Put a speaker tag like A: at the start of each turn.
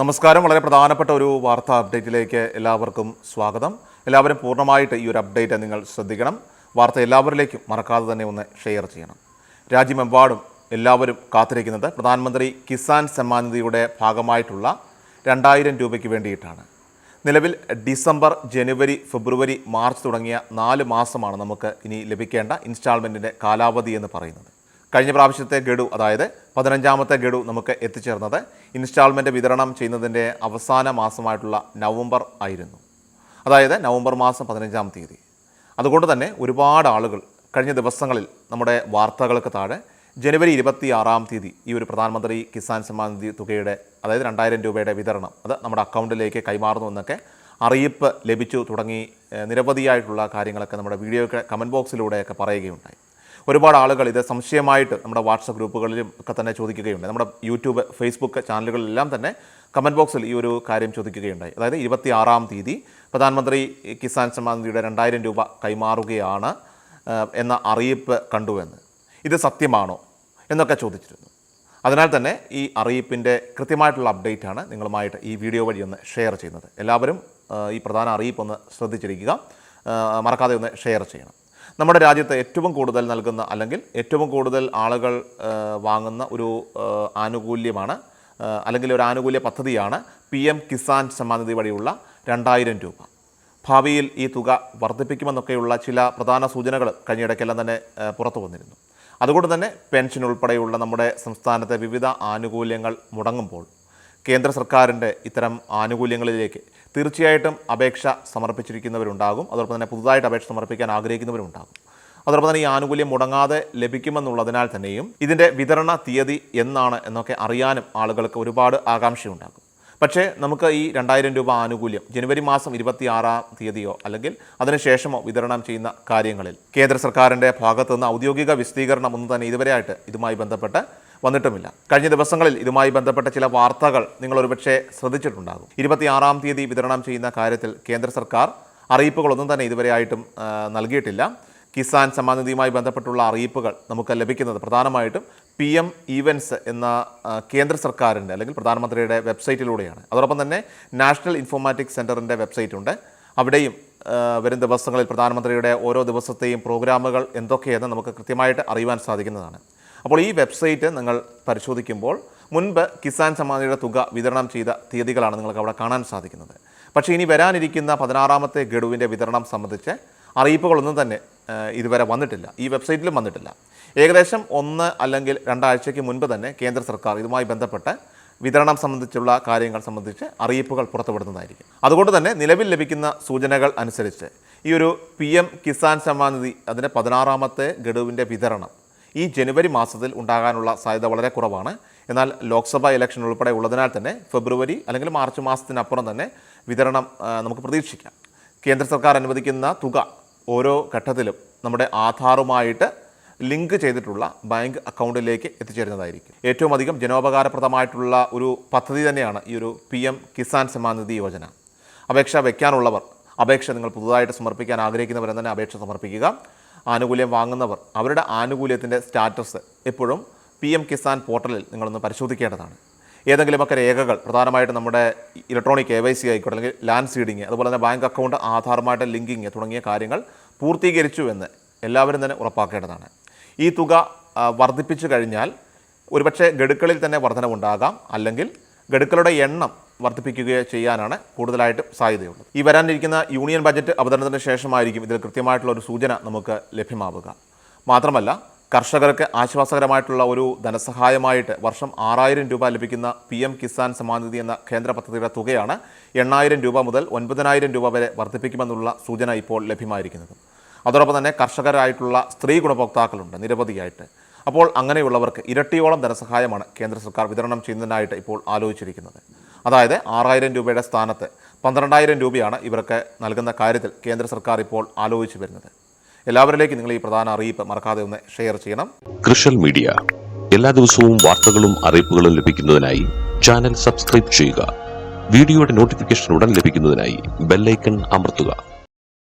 A: നമസ്കാരം. വളരെ പ്രധാനപ്പെട്ട ഒരു വാർത്താ അപ്ഡേറ്റിലേക്ക് എല്ലാവർക്കും സ്വാഗതം. എല്ലാവരും പൂർണമായിട്ട് ഈ ഒരു അപ്ഡേറ്റ് നിങ്ങൾ ശ്രദ്ധിക്കണം. വാർത്ത എല്ലാവരിലേക്കും മറക്കാതെ തന്നെ ഒന്ന് ഷെയർ ചെയ്യണം. രാജ്യമെമ്പാടും എല്ലാവരും കാത്തിരിക്കുന്നത് പ്രധാനമന്ത്രി കിസാൻ സമ്മാൻ നിധിയുടെ ഭാഗമായിട്ടുള്ള രണ്ടായിരം രൂപയ്ക്ക് വേണ്ടിയിട്ടാണ്. നിലവിൽ ഡിസംബർ ജനുവരി ഫെബ്രുവരി മാർച്ച് തുടങ്ങിയ നാല് മാസമാണ് നമുക്ക് ഇനി ലഭിക്കേണ്ട ഇൻസ്റ്റാൾമെന്റിന്റെ കാലാവധി എന്ന് പറയുന്നത്. കഴിഞ്ഞ പ്രാവശ്യത്തെ ഗഡു അതായത് പതിനഞ്ചാമത്തെ ഗഡു നമുക്ക് എത്തിച്ചേർന്നത് ഇൻസ്റ്റാൾമെന്റ് വിതരണം ചെയ്യുന്നതിന്റെ അവസാന മാസമായിട്ടുള്ള നവംബർ ആയിരുന്നു. അതായത് നവംബർ മാസം പതിനഞ്ചാം തീയതി. അതുകൊണ്ട് തന്നെ ഒരുപാട് ആളുകൾ കഴിഞ്ഞ ദിവസങ്ങളിൽ നമ്മുടെ വാർത്തകൾക്ക് താഴെ ജനുവരി ഇരുപത്തി ആറാം തീയതി ഈ ഒരു പ്രധാനമന്ത്രി കിസാൻ സമ്മാൻ നിധി തുകയുടെ അതായത് രണ്ടായിരം രൂപയുടെ വിതരണം അത് നമ്മുടെ അക്കൗണ്ടിലേക്ക് കൈമാറുന്നു എന്നൊക്കെ അറിയിപ്പ് ലഭിച്ചു തുടങ്ങി നിരവധിയായിട്ടുള്ള കാര്യങ്ങളൊക്കെ നമ്മുടെ വീഡിയോ കമന്റ് ബോക്സിലൂടെയൊക്കെ പറയുകയുണ്ടായി. ഒരുപാട് ആളുകൾ ഇത് സംശയമായിട്ട് നമ്മുടെ വാട്സപ്പ് ഗ്രൂപ്പുകളിലും ഒക്കെ തന്നെ ചോദിക്കുകയുണ്ട് നമ്മുടെ യൂട്യൂബ് ഫേസ്ബുക്ക് ചാനലുകളിലെല്ലാം തന്നെ കമന്റ് ബോക്സിൽ ഈ ഒരു കാര്യം ചോദിക്കുകയുണ്ടായി. അതായത് ഇരുപത്തി ആറാം തീയതി പ്രധാനമന്ത്രി കിസാൻ സമ്മാൻ നിധിയുടെ രണ്ടായിരം രൂപ കൈമാറുകയാണ് എന്ന അറിയിപ്പ് കണ്ടുവെന്ന് ഇത് സത്യമാണോ എന്നൊക്കെ ചോദിച്ചിരുന്നു. അതിനാൽ തന്നെ ഈ അറിയിപ്പിന്റെ കൃത്യമായിട്ടുള്ള അപ്ഡേറ്റ് ആണ് നിങ്ങളുമായിട്ട് ഈ വീഡിയോ വഴി ഒന്ന് ഷെയർ ചെയ്യുന്നത്. എല്ലാവരും ഈ പ്രധാന അറിയിപ്പ് ഒന്ന് ശ്രദ്ധിച്ചിരിക്കുക. മറക്കാതെ ഒന്ന് ഷെയർ ചെയ്യണം. നമ്മുടെ രാജ്യത്ത് ഏറ്റവും കൂടുതൽ നൽകുന്ന അല്ലെങ്കിൽ ഏറ്റവും കൂടുതൽ ആളുകൾ വാങ്ങുന്ന ഒരു ആനുകൂല്യമാണ് അല്ലെങ്കിൽ ഒരു ആനുകൂല്യ പദ്ധതിയാണ് പി എം കിസാൻ സമ്മാനിധി വഴിയുള്ള രണ്ടായിരം രൂപ. ഭാവിയിൽ ഈ തുക വർദ്ധിപ്പിക്കുമെന്നൊക്കെയുള്ള ചില പ്രധാന സൂചനകൾ കഴിഞ്ഞിടയ്ക്കെല്ലാം തന്നെ പുറത്തു വന്നിരുന്നു. അതുകൊണ്ട് തന്നെ പെൻഷൻ ഉൾപ്പെടെയുള്ള നമ്മുടെ സംസ്ഥാനത്തെ വിവിധ ആനുകൂല്യങ്ങൾ മുടങ്ങുമ്പോൾ കേന്ദ്ര സർക്കാരിന്റെ ഇത്തരം ആനുകൂല്യങ്ങളിലേക്ക് തീർച്ചയായിട്ടും അപേക്ഷ സമർപ്പിച്ചിരിക്കുന്നവരുണ്ടാകും. അതോടൊപ്പം തന്നെ പുതുതായിട്ട് അപേക്ഷ സമർപ്പിക്കാൻ ആഗ്രഹിക്കുന്നവരുണ്ടാകും അതോടൊപ്പം തന്നെ ഈ ആനുകൂല്യം മുടങ്ങാതെ ലഭിക്കുമെന്നുള്ളതിനാൽ തന്നെയും ഇതിന്റെ വിതരണ തീയതി എന്നാണ് എന്നൊക്കെ അറിയാനും ആളുകൾക്ക് ഒരുപാട് ആകാംക്ഷയുണ്ടാകും. പക്ഷേ നമുക്ക് ഈ രണ്ടായിരം രൂപ ആനുകൂല്യം ജനുവരി മാസം ഇരുപത്തി ആറാം തീയതിയോ അല്ലെങ്കിൽ അതിനുശേഷമോ വിതരണം ചെയ്യുന്ന കാര്യങ്ങളിൽ കേന്ദ്ര സർക്കാരിന്റെ ഭാഗത്തുനിന്ന് ഔദ്യോഗിക വിശദീകരണം ഒന്നും തന്നെ ഇതുവരെയായിട്ട് ഇതുമായി ബന്ധപ്പെട്ട് വന്നിട്ടുമില്ല. കഴിഞ്ഞ ദിവസങ്ങളിൽ ഇതുമായി ബന്ധപ്പെട്ട ചില വാർത്തകൾ നിങ്ങൾ ഒരുപക്ഷെ ശ്രദ്ധിച്ചിട്ടുണ്ടാകും. ഇരുപത്തിയാറാം തീയതി വിതരണം ചെയ്യുന്ന കാര്യത്തിൽ കേന്ദ്ര സർക്കാർ അറിയിപ്പുകളൊന്നും തന്നെ ഇതുവരെ ആയിട്ടും നൽകിയിട്ടില്ല. കിസാൻ സമാനിധിയുമായി ബന്ധപ്പെട്ടുള്ള അറിയിപ്പുകൾ നമുക്ക് ലഭിക്കുന്നത് പ്രധാനമായിട്ടും പി എം ഈവൻസ് എന്ന കേന്ദ്ര സർക്കാരിന്റെ അല്ലെങ്കിൽ പ്രധാനമന്ത്രിയുടെ വെബ്സൈറ്റിലൂടെയാണ്. അതോടൊപ്പം തന്നെ നാഷണൽ ഇൻഫോർമാറ്റിക് സെന്ററിന്റെ വെബ്സൈറ്റ് ഉണ്ട് അവിടെയും വരും ദിവസങ്ങളിൽ പ്രധാനമന്ത്രിയുടെ ഓരോ ദിവസത്തെയും പ്രോഗ്രാമുകൾ എന്തൊക്കെയെന്ന് നമുക്ക് കൃത്യമായിട്ട് അറിയുവാൻ സാധിക്കുന്നതാണ്. അപ്പോൾ ഈ വെബ്സൈറ്റ് നിങ്ങൾ പരിശോധിക്കുമ്പോൾ മുൻപ് കിസാൻ സമാധിയുടെ തുക വിതരണം ചെയ്ത തീയതികളാണ് നിങ്ങൾക്ക് അവിടെ കാണാൻ സാധിക്കുന്നത്. പക്ഷേ ഇനി വരാനിരിക്കുന്ന പതിനാറാമത്തെ ഗഡുവിന്റെ വിതരണം സംബന്ധിച്ച് അറിയിപ്പുകളൊന്നും തന്നെ ഇതുവരെ വന്നിട്ടില്ല. ഈ വെബ്സൈറ്റിലും വന്നിട്ടില്ല. ഏകദേശം ഒന്ന് അല്ലെങ്കിൽ രണ്ടാഴ്ചയ്ക്ക് മുൻപ് തന്നെ കേന്ദ്ര സർക്കാർ ഇതുമായി ബന്ധപ്പെട്ട് വിതരണം സംബന്ധിച്ചുള്ള കാര്യങ്ങൾ സംബന്ധിച്ച് അറിയിപ്പുകൾ പുറത്തുവിടുന്നതായിരിക്കും. അതുകൊണ്ട് തന്നെ നിലവിൽ ലഭിക്കുന്ന സൂചനകൾ അനുസരിച്ച് ഈ ഒരു പി എം കിസാൻ സമ്മാനിധി അതിന്റെ പതിനാറാമത്തെ ഗഡുവിന്റെ വിതരണം ഈ ജനുവരി മാസത്തിൽ ഉണ്ടാകാനുള്ള സാധ്യത വളരെ കുറവാണ്. എന്നാൽ ലോക്സഭാ ഇലക്ഷൻ ഉൾപ്പെടെ ഉള്ളതിനാൽ തന്നെ ഫെബ്രുവരി അല്ലെങ്കിൽ മാർച്ച് മാസത്തിനപ്പുറം തന്നെ വിതരണം നമുക്ക് പ്രതീക്ഷിക്കാം. കേന്ദ്ര സർക്കാർ അനുവദിക്കുന്ന തുക ഓരോ ഘട്ടത്തിലും നമ്മുടെ ആധാറുമായിട്ട് ലിങ്ക് ചെയ്തിട്ടുള്ള ബാങ്ക് അക്കൗണ്ടിലേക്ക് എത്തിച്ചേരുന്നതായിരിക്കും. ഏറ്റവും അധികം ജനോപകാരപ്രദമായിട്ടുള്ള ഒരു പദ്ധതി തന്നെയാണ് ഈ ഒരു പി എം കിസാൻ സമാനിധി യോജന. അപേക്ഷ വയ്ക്കാനുള്ളവർ അപേക്ഷ നിങ്ങൾ പുതുതായിട്ട് സമർപ്പിക്കാൻ ആഗ്രഹിക്കുന്നവരെന്ന് തന്നെ അപേക്ഷ സമർപ്പിക്കുക. ആനുകൂല്യം വാങ്ങുന്നവർ അവരുടെ ആനുകൂല്യത്തിന്റെ സ്റ്റാറ്റസ് എപ്പോഴും പി എം കിസാൻ പോർട്ടലിൽ നിങ്ങളൊന്ന് പരിശോധിക്കേണ്ടതാണ്. ഏതെങ്കിലുമൊക്കെ രേഖകൾ പ്രധാനമായിട്ടും നമ്മുടെ ഇലക്ട്രോണിക് കെ വൈ സി ആയിക്കോട്ടെ അല്ലെങ്കിൽ ലാൻഡ് സീഡിങ് അതുപോലെ തന്നെ ബാങ്ക് അക്കൗണ്ട് ആധാറുമായിട്ട് ലിങ്കിങ് തുടങ്ങിയ കാര്യങ്ങൾ പൂർത്തീകരിച്ചു എന്ന് എല്ലാവരും തന്നെ ഉറപ്പാക്കേണ്ടതാണ്. ഈ തുക വർദ്ധിപ്പിച്ചു കഴിഞ്ഞാൽ ഒരുപക്ഷെ ഗഡുക്കളിൽ തന്നെ വർധനവുണ്ടാകാം അല്ലെങ്കിൽ ഗഡുക്കളുടെ എണ്ണം വർദ്ധിപ്പിക്കുകയോ ചെയ്യാനാണ് കൂടുതലായിട്ടും സാധ്യതയുള്ളത്. ഈ വരാനിരിക്കുന്ന യൂണിയൻ ബജറ്റ് അവതരണത്തിന് ശേഷമായിരിക്കും ഇതിൽ കൃത്യമായിട്ടുള്ള ഒരു സൂചന നമുക്ക് ലഭ്യമാവുക. മാത്രമല്ല കർഷകർക്ക് ആശ്വാസകരമായിട്ടുള്ള ഒരു ധനസഹായമായിട്ട് വർഷം ആറായിരം രൂപ ലഭിക്കുന്ന പി എം കിസാൻ സമാനിധി എന്ന കേന്ദ്ര പദ്ധതിയുടെ തുകയാണ് എണ്ണായിരം രൂപ മുതൽ ഒൻപതിനായിരം രൂപ വരെ വർദ്ധിപ്പിക്കുമെന്നുള്ള സൂചന ഇപ്പോൾ ലഭ്യമായിരിക്കുന്നത്. അതോടൊപ്പം തന്നെ കർഷകരായിട്ടുള്ള സ്ത്രീ ഗുണഭോക്താക്കളുണ്ട് നിരവധിയായിട്ട്. അപ്പോൾ അങ്ങനെയുള്ളവർക്ക് ഇരട്ടിയോളം ധനസഹായമാണ് കേന്ദ്ര സർക്കാർ വിതരണം ചെയ്യുന്നതിനായിട്ട് ഇപ്പോൾ ആലോചിച്ചിരിക്കുന്നത്. അതായത് ആറായിരം രൂപയുടെ സ്ഥാനത്ത് പന്ത്രണ്ടായിരം രൂപയാണ് ഇവർക്ക് നൽകുന്ന കാര്യത്തിൽ കേന്ദ്ര സർക്കാർ ഇപ്പോൾ ആലോചിച്ചു വരുന്നത്. എല്ലാവരിലേക്കും നിങ്ങൾ ഈ പ്രധാന അറിയിപ്പ് മറക്കാതെ ഒന്ന് ഷെയർ ചെയ്യണം.
B: കൃഷൽ മീഡിയ. എല്ലാ ദിവസവും വാർത്തകളും അറിയിപ്പുകളും ലഭിക്കുന്നതിനായി ചാനൽ സബ്സ്ക്രൈബ് ചെയ്യുക. വീഡിയോയുടെ നോട്ടിഫിക്കേഷൻ ഉടൻ ലഭിക്കുന്നതിനായി ബെല്ലൈക്കൺ അമർത്തുക.